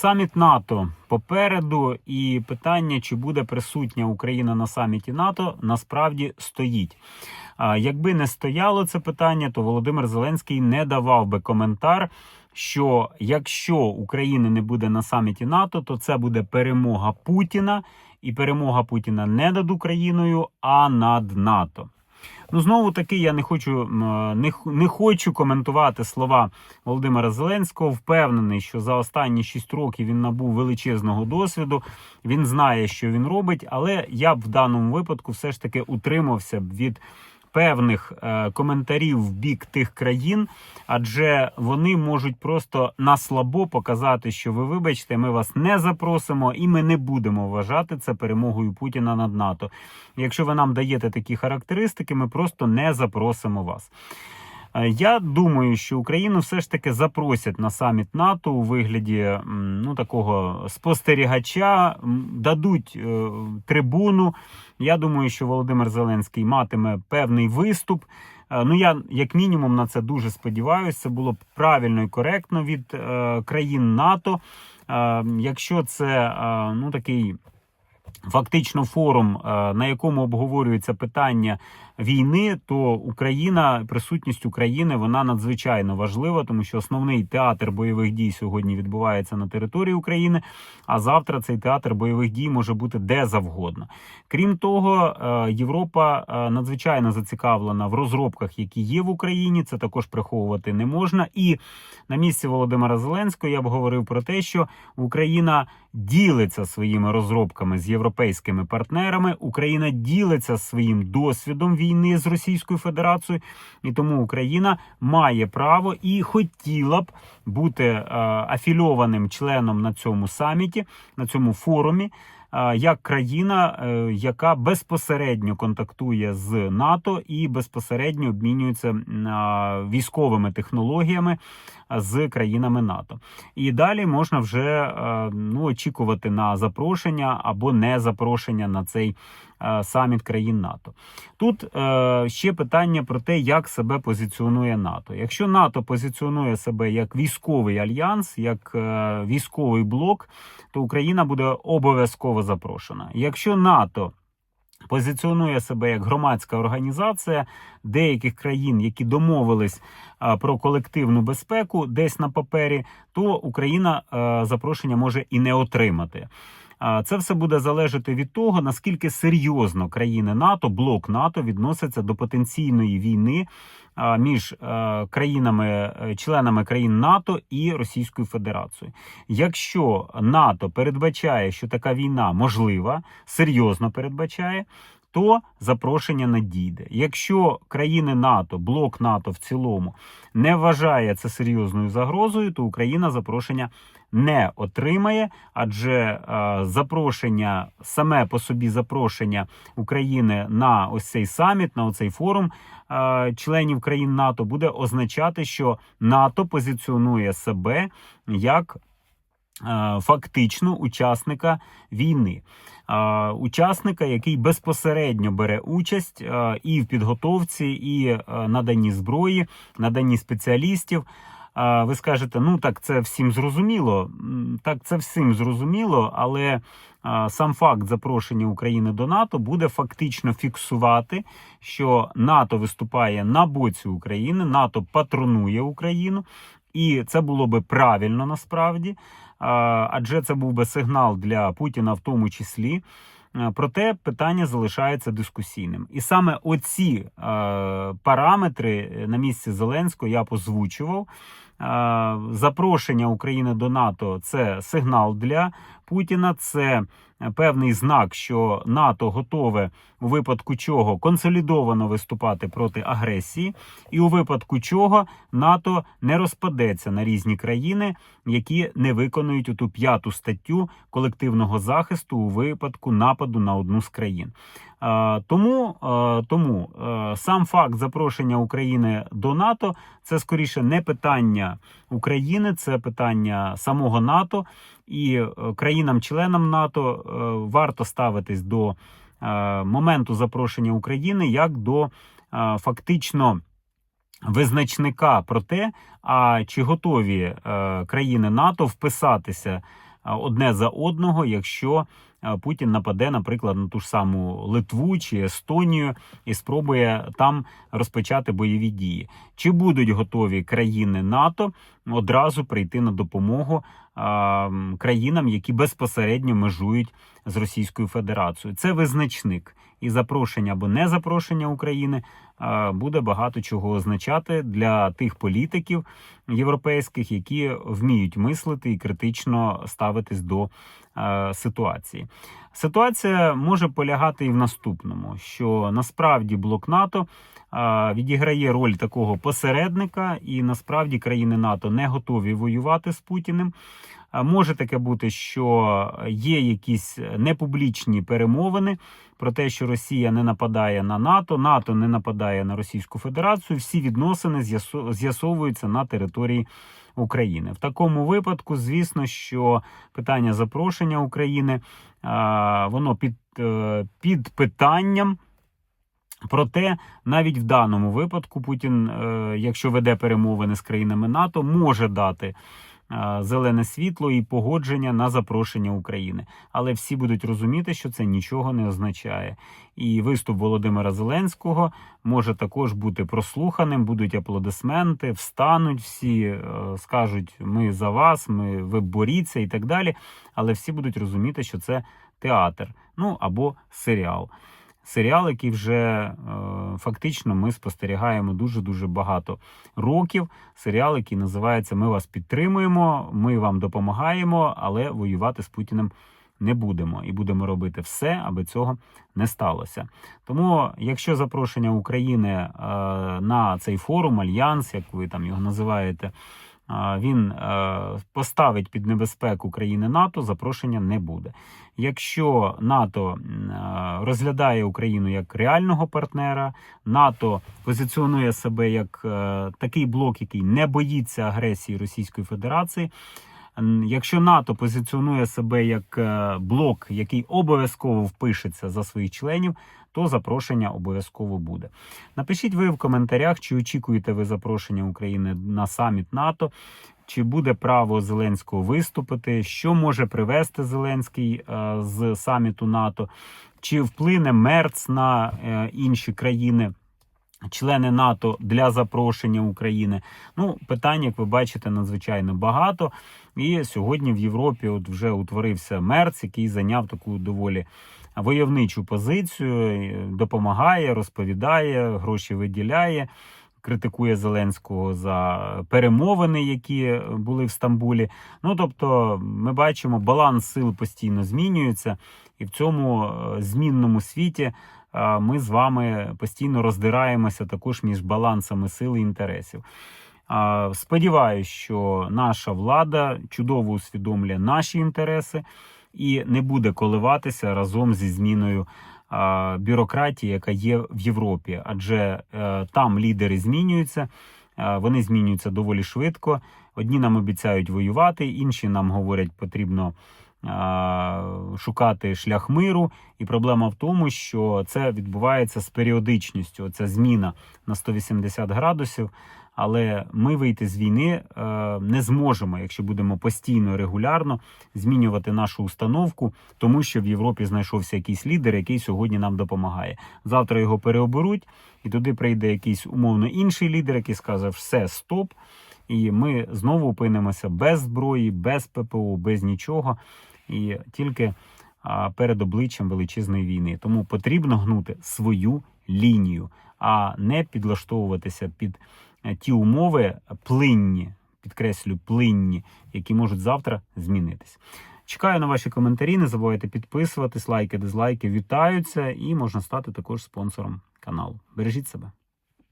Саміт НАТО попереду, і питання, чи буде присутня Україна на саміті НАТО, насправді стоїть. А Якби не стояло це питання, то Володимир Зеленський не давав би коментар, що якщо України не буде на саміті НАТО, то це буде перемога Путіна, і перемога Путіна не над Україною, а над НАТО. Ну, знову таки, я не хочу не, не хочу коментувати слова Володимира Зеленського. Впевнений, що за останні 6 років він набув величезного досвіду. Він знає, що він робить, але я б в даному випадку все ж таки утримався б від певних е, коментарів в бік тих країн, адже вони можуть просто на слабо показати, що ви вибачте, ми вас не запросимо, і ми не будемо вважати це перемогою Путіна над НАТО. Якщо ви нам даєте такі характеристики, ми просто не запросимо вас. Е, Я думаю, що Україну все ж таки запросять на саміт НАТО у вигляді ну такого спостерігача, дадуть е, трибуну. Я думаю, що Володимир Зеленський матиме певний виступ. Е, Ну я як мінімум на це дуже сподіваюся. Це було б правильно і коректно від е, країн НАТО. Е, якщо це е, ну такий фактично форум, е, на якому обговорюється питання війни, то Україна, присутність України, вона надзвичайно важлива, тому що основний театр бойових дій сьогодні відбувається на території України. А завтра цей театр бойових дій може бути де завгодно. Крім того, е, Європа е, надзвичайно зацікавлена в розробках, які є в Україні. Це також приховувати не можна. І на місці Володимира Зеленського я б говорив про те, що Україна ділиться своїми розробками з європейськими партнерами. Україна ділиться своїм досвідом війни з Російською Федерацією, і тому Україна має право і хотіла б бути е, афільованим членом на цьому саміті, на цьому форумі. е, Як країна, е, яка безпосередньо контактує з НАТО і безпосередньо обмінюється військовими технологіями з країнами НАТО, і далі можна вже е, ну, очікувати на запрошення або не запрошення на цей е, саміт країн НАТО. Тут е, ще питання про те, як себе позиціонує НАТО. Якщо НАТО позиціонує себе як військовий альянс, як військовий блок, то Україна буде обов'язково запрошена. Якщо НАТО позиціонує себе як громадська організація деяких країн, які домовились про колективну безпеку десь на папері, то Україна запрошення може і не отримати. Це все буде залежати від того, наскільки серйозно країни НАТО, блок НАТО відносяться до потенційної війни між е, країнами, е, членами країн НАТО і Російською Федерацією. Якщо НАТО передбачає, що така війна можлива, серйозно передбачає. То запрошення надійде. Якщо країни НАТО, блок НАТО в цілому не вважає це серйозною загрозою, то Україна запрошення не отримає, адже е, запрошення саме по собі запрошення України на ось цей саміт, на оцей форум е, членів країн НАТО буде означати, що НАТО позиціонує себе як фактично учасника війни. Е, Учасника, який безпосередньо бере участь е, і в підготовці, і е, наданні зброї, наданні спеціалістів. Ви скажете, ну так це всім зрозуміло. Так, це всім зрозуміло, але сам факт запрошення України до НАТО буде фактично фіксувати, що НАТО виступає на боці України, НАТО патронує Україну, і це було би правильно насправді, адже це був би сигнал для Путіна, в тому числі. Е, Проте питання залишається дискусійним, і саме оці е, параметри на місці Зеленського я позвучував. озвучував. Е, запрошення України до НАТО це сигнал для Путіна, це певний знак, що НАТО готове у випадку чого консолідовано виступати проти агресії, і у випадку чого НАТО не розпадеться на різні країни, які не виконують ту п'яту статтю колективного захисту у випадку нападу на одну з країн. Тому, тому сам факт запрошення України до НАТО це скоріше не питання України, це питання самого НАТО і е, країнам-членам НАТО е, варто ставитись до е, моменту запрошення України як до фактично. Визначника про те, а чи готові країни НАТО вписатися одне за одного, якщо Путін нападе, наприклад, на ту ж саму Литву чи Естонію і спробує там розпочати бойові дії. Чи будуть готові країни НАТО одразу прийти на допомогу а, країнам, які безпосередньо межують з Російською Федерацією? Це визначник і запрошення або не запрошення України буде багато чого означати для тих політиків європейських, які вміють мислити і критично ставитись до е, ситуації. Ситуація може полягати і в наступному: що насправді блок НАТО е, відіграє роль такого посередника, і насправді країни НАТО не готові воювати з Путіним. Може таке бути, що є якісь непублічні перемовини про те, що Росія не нападає на НАТО, НАТО не нападає на Російську Федерацію. Всі відносини з'ясовуються на території України. В такому випадку, звісно, що питання запрошення України воно під, е, під питанням. Проте навіть в даному випадку Путін, е, якщо веде перемовини з країнами НАТО, може дати зелене світло і погодження на запрошення України. Але всі будуть розуміти, що це нічого не означає. І виступ Володимира Зеленського може також бути прослуханим. Будуть аплодисменти, встануть всі, е, скажуть: ми за вас, ми ви боріться і так далі. Але всі будуть розуміти, що це театр, ну або серіал серіал, який вже е, фактично ми спостерігаємо дуже дуже багато років. Серіал, який називається Ми вас підтримуємо, ми вам допомагаємо, але воювати з Путіним не будемо і будемо робити все, аби цього не сталося. Тому, якщо запрошення України е, на цей форум, альянс, як ви там його називаєте. Він е, поставить під небезпеку країни НАТО, запрошення не буде. Якщо НАТО е, розглядає Україну як реального партнера, НАТО позиціонує себе як е, такий блок, який не боїться агресії Російської Федерації. Якщо НАТО позиціонує себе як блок, який обов'язково впишеться за своїх членів, то запрошення обов'язково буде. Напишіть ви в коментарях, чи очікуєте ви запрошення України на саміт НАТО, чи буде право Зеленського виступити, що може привести Зеленський е, з саміту НАТО, чи вплине Мерц на е, інші країни. Члени НАТО для запрошення України. Ну, питань, як ви бачите, надзвичайно багато. І сьогодні в Європі от вже утворився Мерц, який зайняв таку доволі войовничу позицію, допомагає, розповідає, гроші виділяє, критикує Зеленського за перемовини, які були в Стамбулі. Ну тобто, ми бачимо, баланс сил постійно змінюється, і в цьому е, змінному світі. Ми з вами постійно роздираємося також між балансами сил і інтересів. Сподіваюсь, що наша влада чудово усвідомлює наші інтереси і не буде коливатися разом зі зміною бюрократії, яка є в Європі, адже е, там лідери змінюються. е, Вони змінюються доволі швидко. Одні нам обіцяють воювати, інші нам говорять, потрібно шукати шлях миру. І проблема в тому, що це відбувається з періодичністю. Це зміна на 180 градусів. Але ми вийти з війни е, не зможемо, якщо будемо постійно регулярно змінювати нашу установку, тому що в Європі знайшовся якийсь лідер, який сьогодні нам допомагає. Завтра його переоберуть, і туди прийде якийсь умовно інший лідер, який скаже: все, стоп. І ми знову опинимося без зброї, без ППО, без нічого, і тільки перед обличчям величезної війни. Тому потрібно гнути свою лінію, а не підлаштовуватися під е, ті умови плинні, підкреслю, плинні, які можуть завтра змінитись. Чекаю на ваші коментарі. Не забувайте підписуватись, лайки, дизлайки вітаються, і можна стати також спонсором каналу. Бережіть себе.